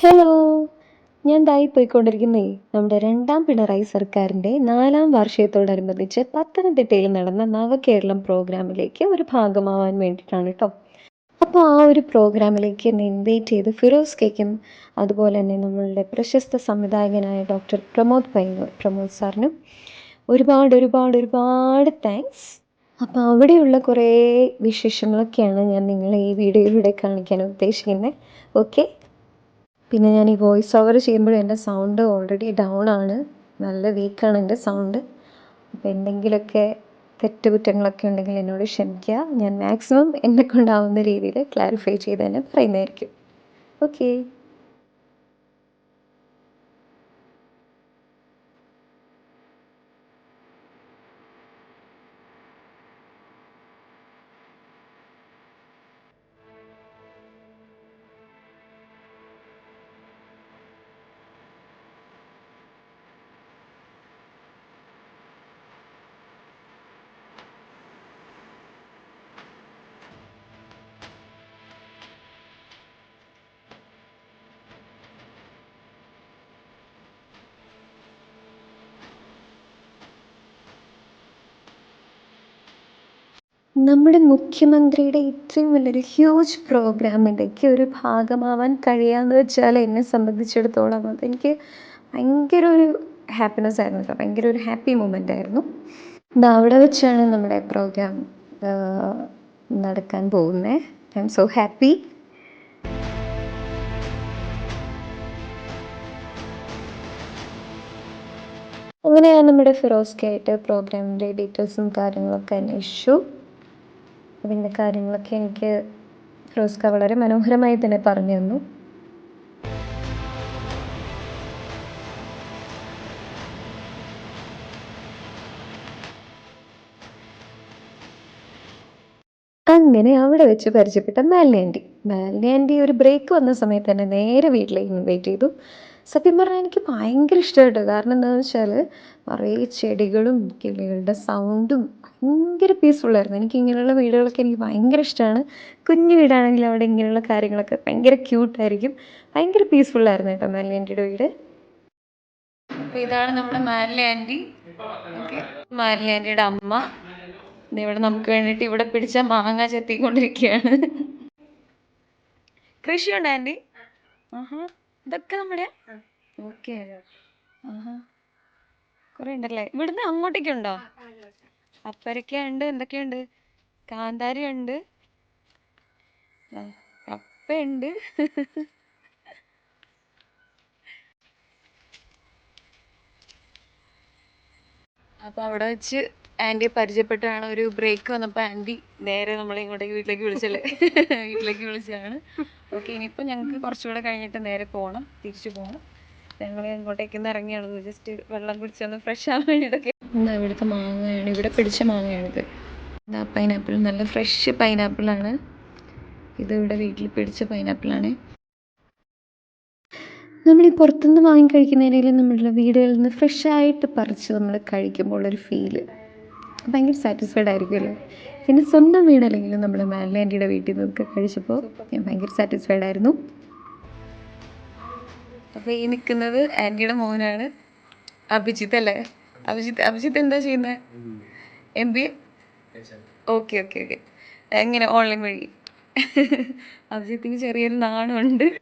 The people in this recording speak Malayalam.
ഹലോ ഞാൻ ദായി പോയിക്കൊണ്ടിരിക്കുന്നേ നമ്മുടെ രണ്ടാം പിണറായി സർക്കാരിന്റെ നാലാം വാർഷികത്തോടനുബന്ധിച്ച് പത്തനംതിട്ടയിൽ നടന്ന നവകേരളം പ്രോഗ്രാമിലേക്ക് ഒരു ഭാഗമാവാൻ വേണ്ടിയിട്ടാണ് കേട്ടോ അപ്പോൾ ആ ഒരു പ്രോഗ്രാമിലേക്ക് എന്നെ ഇൻവൈറ്റ് ചെയ്ത് ഫിറോസ് കേക്കും അതുപോലെ തന്നെ നമ്മളുടെ പ്രശസ്ത സംവിധായകനായ ഡോക്ടർ പ്രമോദ് പൈനൂർ പ്രമോദ് സാറിനും ഒരുപാട് ഒരുപാട് ഒരുപാട് താങ്ക്സ് അപ്പോൾ അവിടെയുള്ള കുറേ വിശേഷങ്ങളൊക്കെയാണ് ഞാൻ നിങ്ങളെ ഈ വീഡിയോയിലൂടെ കാണിക്കാൻ ഉദ്ദേശിക്കുന്നത് ഓക്കെ പിന്നെ ഞാൻ ഈ വോയിസ് ഓവർ ചെയ്യുമ്പോഴും എന്റെ സൗണ്ട് ഓൾറെഡി ഡൗൺ ആണ്. നല്ല വീക്കാണ് എന്റെ സൗണ്ട് അപ്പോൾ എന്തെങ്കിലുമൊക്കെ തെറ്റുകുറ്റങ്ങളൊക്കെ ഉണ്ടെങ്കിൽ എന്നോട് ക്ഷമിക്കുക. ഞാൻ മാക്സിമം എന്നെ കൊണ്ടാവുന്ന രീതിയിൽ ക്ലാരിഫൈ ചെയ്ത് തന്നെ പറയുന്നതായിരിക്കും. ഓക്കേ നമ്മുടെ മുഖ്യമന്ത്രിയുടെ ഇത്രയും വലിയൊരു ഹ്യൂജ് പ്രോഗ്രാമിലേക്ക് ഒരു ഭാഗമാവാൻ കഴിയാന്ന് വെച്ചാൽ എന്നെ സംബന്ധിച്ചിടത്തോളം അതെനിക്ക് ഭയങ്കര ഒരു ഹാപ്പിനെസ് ആയിരുന്നു കേട്ടോ. ഭയങ്കര ഒരു ഹാപ്പി മൊമെന്റ് ആയിരുന്നു. ദാ അവിടെ വെച്ചാണ് നമ്മുടെ പ്രോഗ്രാം നടക്കാൻ പോകുന്നത് ഐ എം സോ ഹാപ്പി അങ്ങനെ ഞാൻ നമ്മുടെ ഫിറോസ്ക്കായിട്ട് പ്രോഗ്രാമിന്റെ ഡീറ്റെയിൽസും കാര്യങ്ങളൊക്കെ അന്വേഷിച്ചു. അതിന്റെ കാര്യങ്ങളൊക്കെ എനിക്ക് ഫിറോസ്ക വളരെ മനോഹരമായി തന്നെ പറഞ്ഞു തന്നു. അങ്ങനെ അവിടെ വെച്ച് പരിചയപ്പെട്ട മാലിനി ആന്റി. മാലിനി ആന്റി ഒരു ബ്രേക്ക് വന്ന സമയത്ത് തന്നെ നേരെ വീട്ടിലേക്ക് ഇൻവൈറ്റ് ചെയ്തു. സത്യം പറഞ്ഞാൽ എനിക്ക് ഭയങ്കര ഇഷ്ടമായിട്ട് കാരണം എന്താണെന്ന് വെച്ചാൽ നിറയെ ചെടികളും കിളികളുടെ സൗണ്ടും ഭയങ്കര പീസ്ഫുള്ളായിരുന്നു എനിക്ക് ഇങ്ങനെയുള്ള വീടുകളൊക്കെ എനിക്ക് ഭയങ്കര ഇഷ്ടമാണ് കുഞ്ഞു വീടാണെങ്കിൽ അവിടെ ഇങ്ങനെയുള്ള കാര്യങ്ങളൊക്കെ ഭയങ്കര ക്യൂട്ടായിരിക്കും ഭയങ്കര പീസ്ഫുള്ളായിരുന്നു കേട്ടോ മാലി ആന്റിയുടെ വീട്. അപ്പോൾ ഇതാണ് നമ്മുടെ മാലി ആന്റി. ഓക്കെ. മാലിനി ആന്റിയുടെ അമ്മ. ഇവിടെ നമുക്ക് വേണ്ടിയിട്ട് ഇവിടെ പിടിച്ച മാങ്ങ ചെത്തിക്കൊണ്ടിരിക്കുകയാണ്. കൃഷിയുണ്ട് ആന്റി? ആഹാ. ഇതൊക്കെ നമ്മുടെ ഓക്കെ. കുറെ ഉണ്ടല്ലേ? ഇവിടുന്ന് അങ്ങോട്ടേക്കുണ്ടോ അപ്പരക്ക ഉണ്ട് എന്തൊക്കെയുണ്ട്? കാന്താരി ഉണ്ട്. കപ്പയുണ്ട് അപ്പോൾ അവിടെ വെച്ച് ആന്റിയെ പരിചയപ്പെട്ടാണ് ഒരു ബ്രേക്ക് വന്നപ്പോൾ ആന്റി നേരെ നമ്മളെ ഇങ്ങോട്ടേക്ക് വീട്ടിലേക്ക് വിളിച്ചല്ലേ വീട്ടിലേക്ക് വിളിച്ചതാണ്. ഓക്കെ ഇനിയിപ്പോൾ ഞങ്ങൾക്ക് കുറച്ചുകൂടെ കഴിഞ്ഞിട്ട് നേരെ പോകണം തിരിച്ചു പോകണം ഞങ്ങൾ ഇങ്ങോട്ടേക്ക് ഒന്ന് ഇറങ്ങിയാണ് ജസ്റ്റ് വെള്ളം കുടിച്ചൊന്ന് ഫ്രഷ് ആവാൻ വേണ്ടിയിട്ടൊക്കെ എന്താ ഇവിടുത്തെ മാങ്ങയാണ്? ഇവിടെ പിടിച്ച മാങ്ങയാണിത്. എന്താ പൈനാപ്പിൾ നല്ല ഫ്രഷ് പൈനാപ്പിളാണ് ഇത് ഇവിടെ വീട്ടിൽ പിടിച്ച പൈനാപ്പിളാണ് നമ്മൾ ഈ പുറത്തുനിന്ന് വാങ്ങി കഴിക്കുന്നതിനേലും നമ്മളുടെ വീടുകളിൽ നിന്ന് ഫ്രഷ് ആയിട്ട് പറിച്ച് നമ്മൾ കഴിക്കുമ്പോൾ ഒരു ഫീൽ ഭയങ്കര സാറ്റിസ്ഫൈഡ് ആയിരിക്കുമല്ലോ? പിന്നെ സ്വന്തം വീടല്ലെങ്കിലും നമ്മൾ മാലിനി വീട്ടിൽ നിന്നൊക്കെ കഴിച്ചപ്പോൾ ഞാൻ ഭയങ്കര സാറ്റിസ്ഫൈഡ് ആയിരുന്നു. അപ്പോൾ ഈ നിൽക്കുന്നത് ആന്റിയുടെ മോനാണ്. അഭിജിത്ത് അല്ലേ? അഭിജിത്ത് അഭിജിത്ത് എന്താ ചെയ്യുന്നത് M B okay okay okay. എങ്ങനെ? ഓൺലൈൻ വഴി. അഭിജിത്തിന് ചെറിയൊരു നാണമുണ്ട്